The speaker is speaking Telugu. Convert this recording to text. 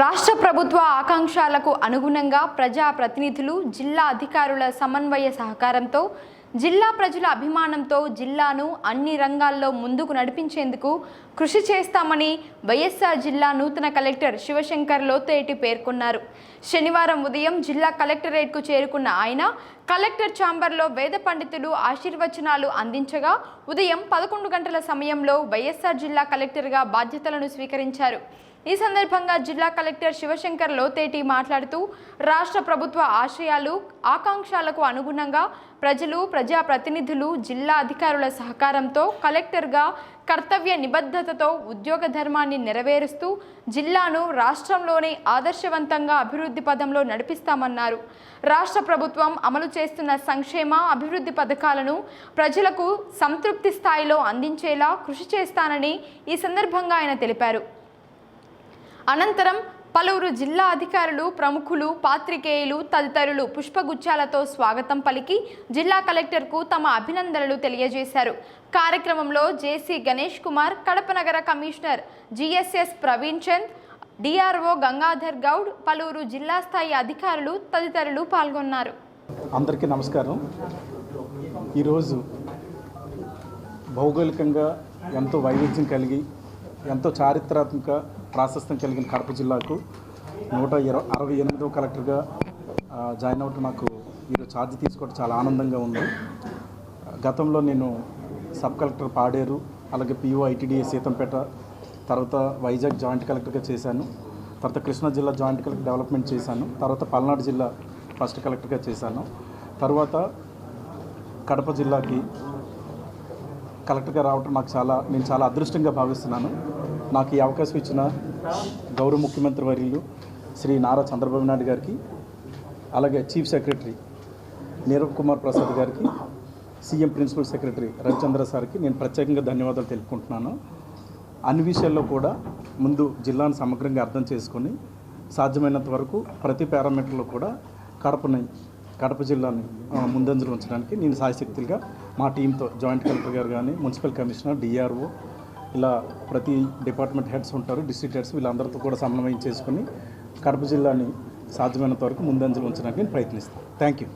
రాష్ట్ర ప్రభుత్వ ఆకాంక్షలకు అనుగుణంగా ప్రజా ప్రతినిధులు జిల్లా అధికారుల సమన్వయ సహకారంతో జిల్లా ప్రజల అభిమానంతో జిల్లాను అన్ని రంగాల్లో ముందుకు నడిపించేందుకు కృషి చేస్తామని వైఎస్ఆర్ జిల్లా నూతన కలెక్టర్ శివశంకర్ లోతేటి పేర్కొన్నారు. శనివారం ఉదయం జిల్లా కలెక్టరేట్కు చేరుకున్న ఆయన కలెక్టర్ ఛాంబర్లో వేద పండితులు ఆశీర్వచనాలు అందించగా ఉదయం పదకొండు గంటల సమయంలో వైఎస్ఆర్ జిల్లా కలెక్టర్గా బాధ్యతలను స్వీకరించారు. ఈ సందర్భంగా జిల్లా కలెక్టర్ శివశంకర్ లోతేటి మాట్లాడుతూ రాష్ట్ర ప్రభుత్వ ఆశయాలు ఆకాంక్షలకు అనుగుణంగా ప్రజలు ప్రజా ప్రతినిధులు జిల్లా అధికారుల సహకారంతో కలెక్టర్గా కర్తవ్య నిబద్ధతతో ఉద్యోగ ధర్మాన్ని నెరవేరుస్తూ జిల్లాను రాష్ట్రంలోనే ఆదర్శవంతంగా అభివృద్ధి పదంలో నడిపిస్తామన్నారు. రాష్ట్ర ప్రభుత్వం అమలు చేస్తున్న సంక్షేమ అభివృద్ధి పథకాలను ప్రజలకు సంతృప్తి స్థాయిలో అందించేలా కృషి చేస్తానని ఈ సందర్భంగా ఆయన తెలిపారు. అనంతరం పలువురు జిల్లా అధికారులు ప్రముఖులు పాత్రికేయులు తదితరులు పుష్పగుచ్చాలతో స్వాగతం పలికి జిల్లా కలెక్టర్కు తమ అభినందనలు తెలియజేశారు. కార్యక్రమంలో జేసీ గణేష్ కుమార్ కడప నగర commissioner GSS Praveen Chand DRO Gangadhar Goud పలువురు జిల్లా స్థాయి అధికారులు తదితరులు పాల్గొన్నారు. అందరికీ నమస్కారం. ఈరోజు భౌగోళికంగా ఎంతో వైవిధ్యం కలిగి ఎంతో చారిత్రాత్మక ప్రాశస్త్యం కలిగిన కడప జిల్లాకు నూట ఇరవై అరవై ఎనిమిదో కలెక్టర్గా జాయిన్ అవ్వటం నాకు ఈరోజు ఛార్జ్ తీసుకోవడం చాలా ఆనందంగా ఉంది. గతంలో నేను సబ్ కలెక్టర్ పాడేరు అలాగే పిఓ ఐటీడీఏ సీతంపేట తర్వాత వైజాగ్ జాయింట్ కలెక్టర్గా చేశాను. తర్వాత కృష్ణా జిల్లా జాయింట్ కలెక్టర్ డెవలప్మెంట్ చేశాను. తర్వాత పల్నాడు జిల్లా ఫస్ట్ కలెక్టర్గా చేశాను. తర్వాత కడప జిల్లాకి కలెక్టర్గా రావటం నాకు చాలా నేను చాలా అదృష్టంగా భావిస్తున్నాను. నాకు ఈ అవకాశం ఇచ్చిన గౌరవ ముఖ్యమంత్రి వర్యులు శ్రీ నారా చంద్రబాబు నాయుడు గారికి అలాగే చీఫ్ సెక్రటరీ నీరవ్ కుమార్ ప్రసాద్ గారికి సీఎం ప్రిన్సిపల్ సెక్రటరీ రవిచంద్ర సార్కి నేను ప్రత్యేకంగా ధన్యవాదాలు తెలుపుకుంటున్నాను. అన్ని విషయాల్లో కూడా ముందు జిల్లాను సమగ్రంగా అర్థం చేసుకొని సాధ్యమైనంత వరకు ప్రతి పారామీటర్లో కూడా కడపని కడప జిల్లాని ముందంజలు ఉంచడానికి నేను సాయశక్తులుగా మా టీంతో జాయింట్ కలెక్టర్ గారు కానీ మున్సిపల్ కమిషనర్ డిఆర్ఓ ఇలా ప్రతి డిపార్ట్మెంట్ హెడ్స్ ఉంటారు డిస్ట్రిక్ట్ హెడ్స్ వీళ్ళందరితో కూడా సమన్వయం చేసుకుని కడప జిల్లాని సాధ్యమైనంత వరకు ముందంజలు ఉంచడానికి నేను ప్రయత్నిస్తాను. Thank you.